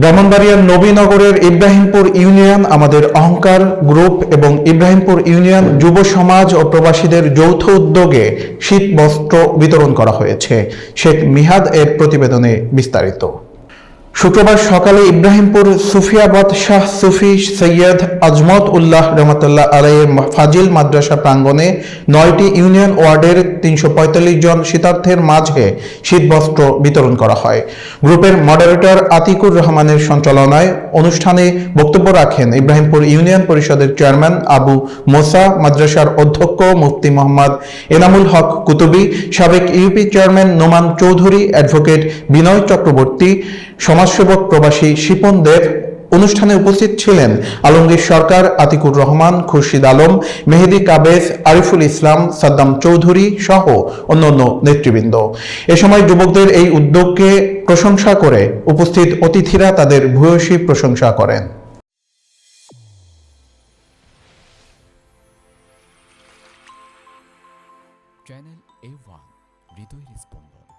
ব্রাহ্মণবাড়িয়ার নবীনগরের ইব্রাহিমপুর ইউনিয়ন, আমাদের অহংকার গ্রুপ এবং ইব্রাহিমপুর ইউনিয়ন যুব সমাজ ও প্রবাসীদের যৌথ উদ্যোগে শীত বস্ত্র বিতরণ করা হয়েছে। শেখ মিহাদ এর প্রতিবেদনে বিস্তারিত। শুক্রবার সকালে ইব্রাহিমপুর সুফিয়াবাদ শাহ সুফি সৈয়দ আজমত উল্লাহ রহমতুল্লাহ আলাইয়ের ফাজিল মাদ্রাসা প্রাঙ্গণে নয়টি ইউনিয়ন ওয়ার্ডের তিনশো পঁয়তাল্লিশ জন শীতার্থের মাঝে শীতবস্ত্র বিতরণ করা হয়। গ্রুপের মডারেটর আতিকুর রহমানের সঞ্চালনায় অনুষ্ঠানে বক্তব্য রাখেন ইব্রাহিমপুর ইউনিয়ন পরিষদের চেয়ারম্যান আবু মোসা, মাদ্রাসার অধ্যক্ষ মুফতি মোহাম্মদ এনামুল হক কুতুবি, সাবেক UP chairman Noman Chowdhury, advocate Binoy Chakraborty সমাজসেবক প্রবাসী শিপন দেব অনুষ্ঠানে উপস্থিত ছিলেন আলমগীর সরকার, আতিকুর রহমান, খুরশিদ আলম, মেহেদি কাবেজ, আরিফুল ইসলাম, সাদ্দাম চৌধুরী সহ অন্যান্য নেতৃবৃন্দ। এ সময় যুবকদের এই উদ্যোগকে প্রশংসা করে উপস্থিত অতিথিরা তাদের ভূয়সী প্রশংসা করেন। চ্যানেল এ ওয়ান হৃদয়ের স্পন্দন।